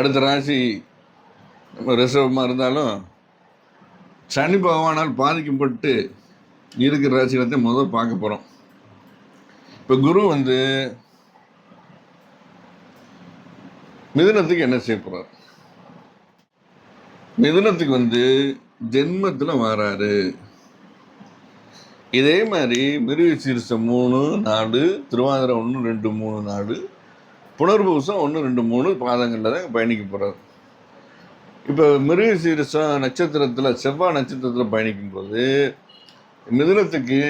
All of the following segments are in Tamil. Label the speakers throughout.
Speaker 1: அடுத்த ராசி நம்ம ரிசர்வமாக இருந்தாலும் சனி பகவானால் பாதிக்கப்பட்டு இருக்கிற ராசிகளை முதல் பார்க்க போகிறோம் இப்போ குரு வந்து மிதுனத்துக்கு என்ன செய்ய போகிறார் மிதுனத்துக்கு வந்து ஜென்மத்தில் வராரு. இதே மாதிரி மிருகசீரிசம் மூணு நாடு திருவாதிரை ஒன்று ரெண்டு மூணு நாடு புனர்பூசம் ஒன்று ரெண்டு மூணு பாதங்களில் தான் பயணிக்க போகிறார் இப்போ மிருக சீரிசம் நட்சத்திரத்தில் செவ்வாய் நட்சத்திரத்தில் பயணிக்கும்போது மிதுனத்துக்கு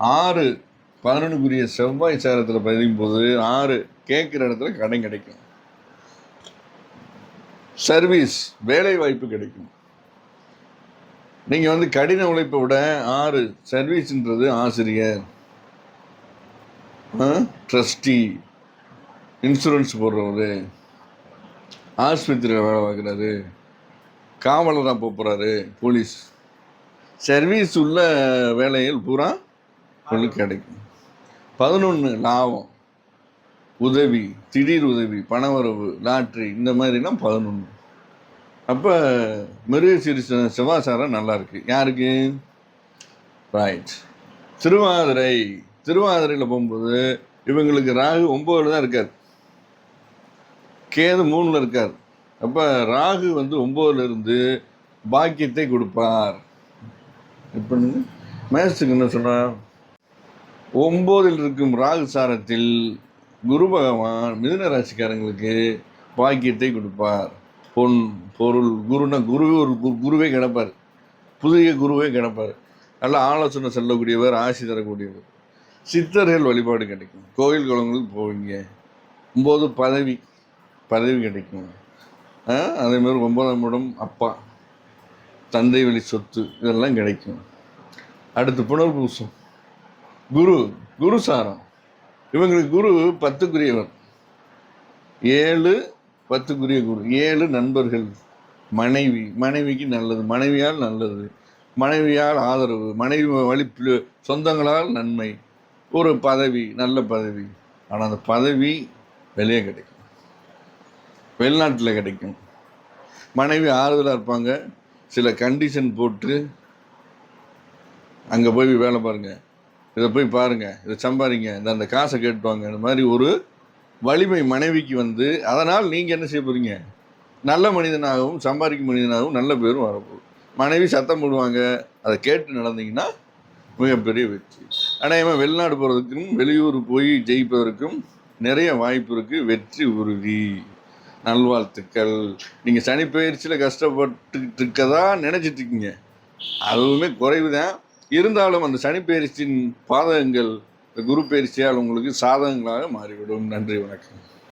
Speaker 1: ஆறு பதினொன்றுக்குரிய செவ்வாய் சேரத்தில் பயணிக்கும்போது ஆறு கேட்குற இடத்துல கடன் கிடைக்கும். சர்வீஸ் வேலை வாய்ப்பு கிடைக்கும். நீங்கள் வந்து கடின உழைப்பை விட ஆறு சர்வீஸ்ன்றது ஆசிரியர் ட்ரஸ்டி இன்சூரன்ஸ் போடுறவர் ஆஸ்பத்திரியில் வேலை பார்க்குறாரு காவலராக போகிறாரு போலீஸ். சர்வீஸ் உள்ள வேலைகள் பூரா உங்களுக்கு கிடைக்கும். பதினொன்று லாபம் உதவி திடீர் உதவி பணவரவு லாட்ரி இந்த மாதிரிலாம் பதினொன்று அப்போ மிருக சிவாசாரம் நல்லாயிருக்கு யாருக்கு? ரைட் திருவாதிரை திருவாதிரையில் போகும்போது இவங்களுக்கு ராகு ஒம்பதுல தான் இருக்கார். கேது மூணில் இருக்கார். அப்போ ராகு வந்து ஒம்போதுலேருந்து பாக்கியத்தை கொடுப்பார். இப்போ மேசத்துக்கு என்ன சொல்கிறார் ஒம்போதில் இருக்கும் ராகு சாரத்தில் குரு பகவான் மிதுன ராசிக்காரங்களுக்கு பாக்கியத்தை கொடுப்பார். பொன் பொருள் குருனா குருவே ஒரு கு- குருவே கிடப்பார். புதிய குருவே கிடப்பார். நல்ல ஆலோசனை சொல்லக்கூடியவர் ஆசி தரக்கூடியவர். சித்தர்கள் வழிபாடு கிடைக்கும். கோயில் குளங்களுக்கு போவீங்க. ஒம்பது பதவி. பதவி கிடைக்கும். அதே மாதிரி ஒன்பதாம் இடம் அப்பா. தந்தை வழி சொத்து இதெல்லாம் கிடைக்கும். அடுத்து புனர்பூசம். குரு குரு சாரம். இவங்களுக்கு குரு பத்துக்குரியவர். ஏழு பத்துக்குரிய குரு. ஏழு நண்பர்கள். மனைவி. மனைவிக்கு நல்லது. மனைவியால் நல்லது. மனைவியால் ஆதரவு. மனைவி வழி சொந்தங்களால் நன்மை. ஒரு பதவி நல்ல பதவி. ஆனால் அந்த பதவி வெளியே கிடைக்கும். வெளிநாட்டில் கிடைக்கும். மனைவி ஆறுதலாக இருப்பாங்க. சில கண்டிஷன் போட்டு அங்கே போய் வேலை பாருங்கள் இதை போய் பாருங்கள் இதை சம்பாதிங்க. இந்த அந்த காசை கேட்டுவாங்க இந்த மாதிரி ஒரு வலிமை மனைவிக்கு வந்து அதனால் நீங்கள் என்ன செய்ய போகிறீங்க நல்ல மனிதனாகவும் சம்பாதிக்கும் மனிதனாகவும் நல்ல பேரும் வரப்போகுது. மனைவி சத்தம் போடுவாங்க. அதை கேட்டு நடந்தீங்கன்னா மிகப்பெரிய வெற்றி. அநேகமாக வெளிநாடு போகிறதுக்கும் வெளியூர் போய் ஜெயிப்பதற்கும் நிறைய வாய்ப்பு இருக்குது வெற்றி உறுதி. நல்வாழ்த்துக்கள். நீங்கள் சனி பயிற்சியில் கஷ்டப்பட்டுக்கிட்டு இருக்கதா நினச்சிட்டு இருக்கீங்க. அதுவுமே குறைவு தான் இருந்தாலும் அந்த சனி பயிற்சியின் பாதகங்கள் இந்த குரு பயிற்சியால் உங்களுக்கு சாதகங்களாக மாறிவிடும். நன்றி வணக்கம்.